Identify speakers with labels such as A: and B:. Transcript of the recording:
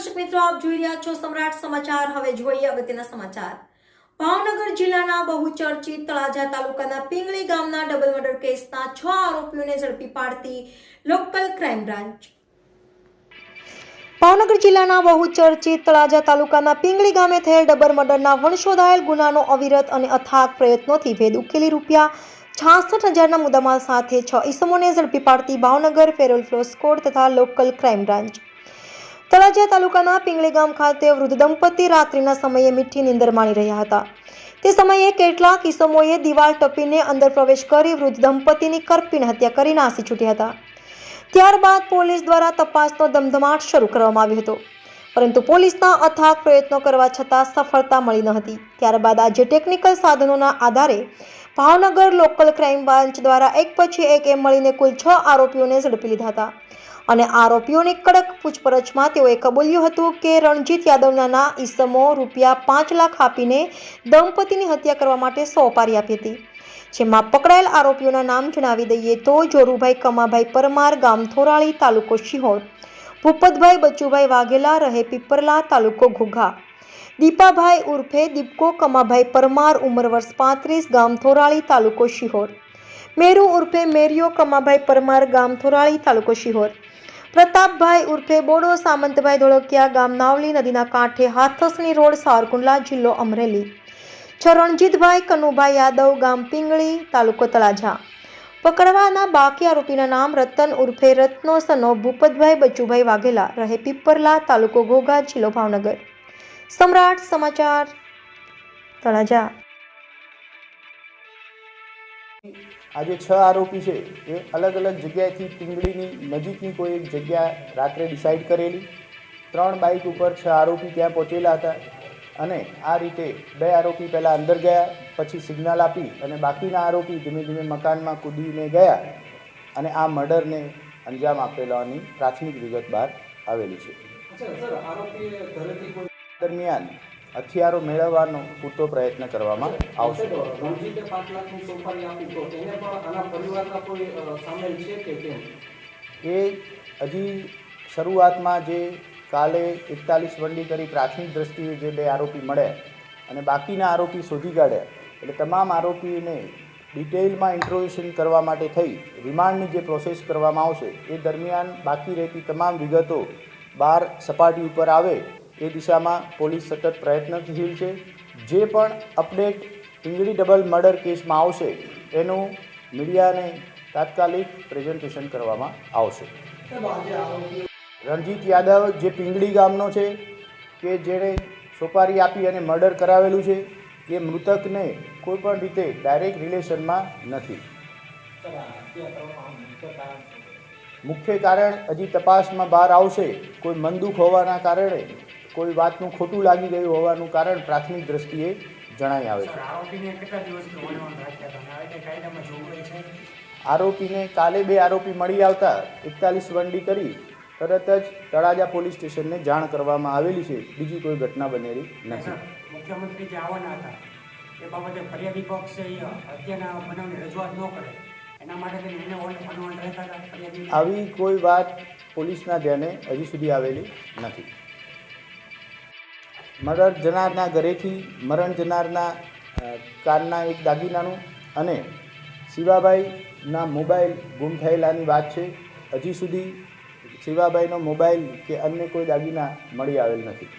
A: દર્શક મિત્રો, આપ જોઈ રહ્યા છો સમ્રાટ સમાચાર. હવે જોઈએ અગત્યના સમાચાર. ભાવનગર જિલ્લાના બહુચર્ચિત તળાજા તાલુકાના પિંગળી ગામના ડબલ મર્ડર કેસના છ આરોપીઓને ઝડપી પાડતી લોકલ ક્રાઇમ બ્રાન્ચ. ભાવનગર જિલ્લાના બહુચર્ચિત તળાજા તાલુકાના પિંગળી ગામે થયેલ ડબલ મર્ડરના વણશોધાયેલ ગુનાનો અવિરત અને અથાગ પ્રયત્નોથી ભેદ ઉકેલી રૂપિયા છાસઠ હજારના મુદ્દામાલ સાથે છ ઈસમોને ઝડપી પાડતી ભાવનગર ફેરોલ ફ્લો સ્કોડ તથા લોકલ ક્રાઇમ બ્રાન્ચ. તળાજા તાલુકાના પિંગળી ગામ ખાતે વૃદ્ધ દંપતી રાત્રિના સમયે મીઠી નીંદર માણી રહ્યા હતા. તે સમયે કેટલાક ઈસમોએ દિવાલ ટપીને અંદર પ્રવેશ કરી વૃદ્ધ દંપતીની કરપીણ હત્યા કરી નાસી છૂટ્યા હતા. ત્યારબાદ પોલીસ દ્વારા તપાસનો ધમધમાટ શરૂ કરવામાં આવ્યો હતો. પરંતુ પોલીસના અથાગ પ્રયત્નો કરવા છતાં સફળતા મળી ન હતી. ત્યારબાદ આજે ટેકનિકલ સાધનોના આધારે ભાવનગર લોકલ ક્રાઇમ બ્રાન્ચ દ્વારા એક પછી એક એમ મળીને કુલ છ આરોપીઓને ઝડપી લીધા હતા. અને આરોપીઓની કડક પૂછપરછમાં તેઓએ કબૂલ્યું હતું કે રણજીત યાદવના ઈસમો રૂપિયા પાંચ લાખ આપીને દંપતીની હત્યા કરવા માટે સોપારી આપી હતી. જેમાં પકડાયેલ આરોપીઓના નામ જણાવી દઈએ તો જોરુભાઈ કમાભાઈ પરમાર, ગામ થોરાળી, તાલુકો શિહોર. ભૂપતભાઈ બચુભાઈ વાઘેલા રહે પીપરલા, તાલુકો ઘુઘા. દીપાભાઈ ઉર્ફે દીપકો કમાભાઈ પરમાર, ઉંમર વર્ષ પાંત્રીસ, ગામ થોરાળી, તાલુકો શિહોર. મેરુ ઉર્ફે મેરિયો કમાભાઈ પરમાર, ગામ થોરાળી, તાલુકો શિહોર. પ્રતાપભાઈ ઉર્ફે બોડો સામંતભાઈ ધોળકિયા ગામ નાવલી નદીના કાંઠે હાથસની રોડ સારકુંડલા જિલ્લો અમરેલી. છ રણજીતભાઈ કનુભાઈ યાદવ ગામ પિંગળી તાલુકો તળાજા. પકડવાના બાકી આરોપીના નામ રતન ઉર્ફે રત્નો સનો ભૂપતભાઈ બચુભાઈ વાઘેલા રહે પીપરલા તાલુકો ઘોઘા જિલ્લો ભાવનગર. સમ્રાટ સમાચાર તળાજા.
B: આજે છ આરોપી છે એ અલગ અલગ જગ્યાએથી પિંગળીની નજીકની કોઈ એક જગ્યા રાત્રે ડિસાઇડ કરેલી. ત્રણ બાઇક ઉપર છ આરોપી ત્યાં પહોંચેલા હતા અને આ રીતે બે આરોપી પહેલાં અંદર ગયા પછી સિગ્નલ આપી અને બાકીના આરોપી ધીમે ધીમે મકાનમાં કૂદીને ગયા અને આ મર્ડરને અંજામ આપેલાની પ્રાથમિક વિગત બહાર આવેલી છે. દરમિયાન હથિયારો મેળવવાનો પૂરતો પ્રયત્ન કરવામાં આવશે. એ હજી શરૂઆતમાં જે કાલે એકતાલીસ વંડી કરી પ્રાથમિક દ્રષ્ટિએ જે બે આરોપી મળ્યા અને બાકીના આરોપી શોધી કાઢ્યા એટલે તમામ આરોપીને ડિટેઇલમાં ઇન્ટ્રોવેશન કરવા માટે થઈ રિમાન્ડની જે પ્રોસેસ કરવામાં આવશે એ દરમિયાન બાકી રહેતી તમામ વિગતો બહાર સપાટી ઉપર આવે એ દિશામાં પોલીસ સતત પ્રયત્નશીલ છે. જે પણ અપડેટ પિંગળી ડબલ મર્ડર કેસમાં આવશે, એનું મીડિયાને તાત્કાલિક પ્રેઝન્ટેશન કરવામાં આવશે. રણજીત યાદવ જે પિંગળી ગામનો છે, કે જેણે સોપારી આપી અને મર્ડર કરાવેલું છે, એ મૃતકને કોઈપણ રીતે ડાયરેક્ટ રિલેશનમાં નથી. મુખ્ય કારણ હજી તપાસમાં બહાર આવશે. કોઈ મનદુખ હોવાના કારણે કોઈ વાતનું ખોટું લાગી ગયું હોવાનું કારણ પ્રાથમિક દ્રષ્ટિએ જણાઈ આવે છે.
C: આરોપીને
B: કાલે બે આરોપી મળી આવતા એકતાલીસ વંડી કરી તરત જ તળાજા પોલીસ સ્ટેશનને જાણ કરવામાં આવેલી છે. બીજી કોઈ ઘટના બનેલી નથી.
C: મુખ્યમંત્રી જે આવવાના હતા એ બાબતે ફરિયાદી પક્ષ હત્યાના બનાવની રજૂઆત ન કરે. એના માટે
B: આવી કોઈ વાત પોલીસના ધ્યાને હજી સુધી આવેલી નથી. મરણ જનારના ઘરેથી મરણ જનારના કારના એક દાગીનાનું અને શિવાભાઈના મોબાઈલ ગુમ થયેલાની વાત છે. હજી સુધી શિવાભાઈનો મોબાઈલ કે અન્ય કોઈ દાગીના મળી આવેલ નથી.